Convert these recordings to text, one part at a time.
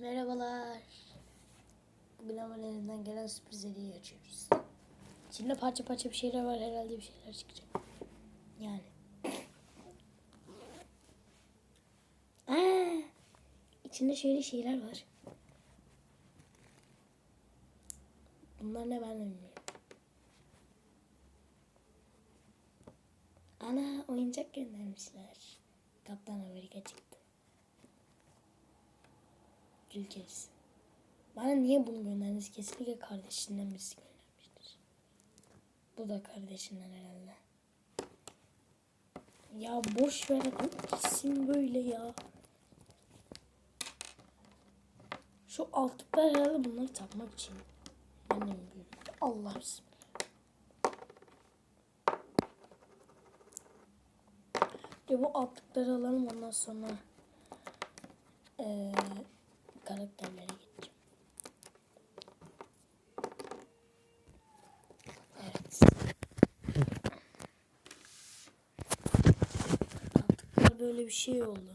Merhabalar. Bugün amelerinden gelen sürprizleri açıyoruz. İçinde parça parça bir şeyler var. Herhalde bir şeyler çıkacak. Yani. Aa, içinde şöyle şeyler var. Bunlar ne ben bilmiyorum. Ana oyuncak göndermişler. Kaptan Amerika Ülkesi. Bana niye bunu gönderdiniz? Kesinlikle kardeşinden birisi göndermiştir. Bu da kardeşinden herhalde. Ya boş ver gitsin böyle ya. Şu altlıklar herhalde bunları takmak için. De bilmiyorum. Allah bismillah. Ya bu altlıkları alalım ondan sonra eee karakterlere geçeceğim. Evet. Altlıklar böyle bir şey oldu.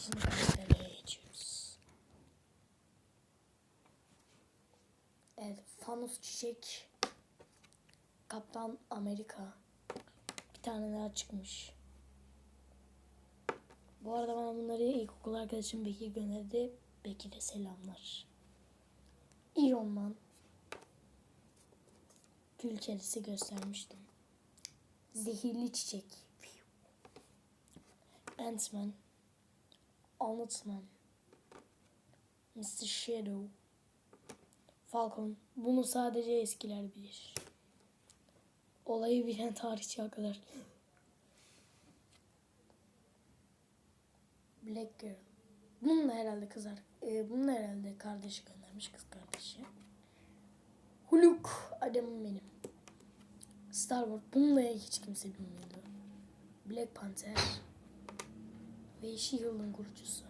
Şimdi karakterlere geçiyoruz. Evet, Thanos Çiçek, Kaptan Amerika. Bir tane daha çıkmış. Bu arada bana bunları ilkokul arkadaşım Bekir gönderdi. Bekir'e selamlar. Iron Man. Gül kerisi göstermiştim. Zehirli çiçek. Ant-Man. Ant-Man. Mr. Shadow. Falcon. Bunu sadece eskiler bilir. Olayı bilen tarihçi arkadaş. Black Girl. Bunun da herhalde kız ar- e, bunun da herhalde kardeşi göndermiş kız kardeşi. Hulk adamım benim. Star Wars. Bunu da hiç kimse bilmiyordu. Black Panther. Ve She-Hulk'un kurucusu.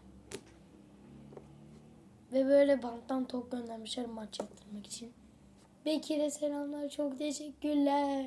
Ve böyle banttan top göndermişler maç yaptırmak için. Bekir'e selamlar. Çok teşekkürler.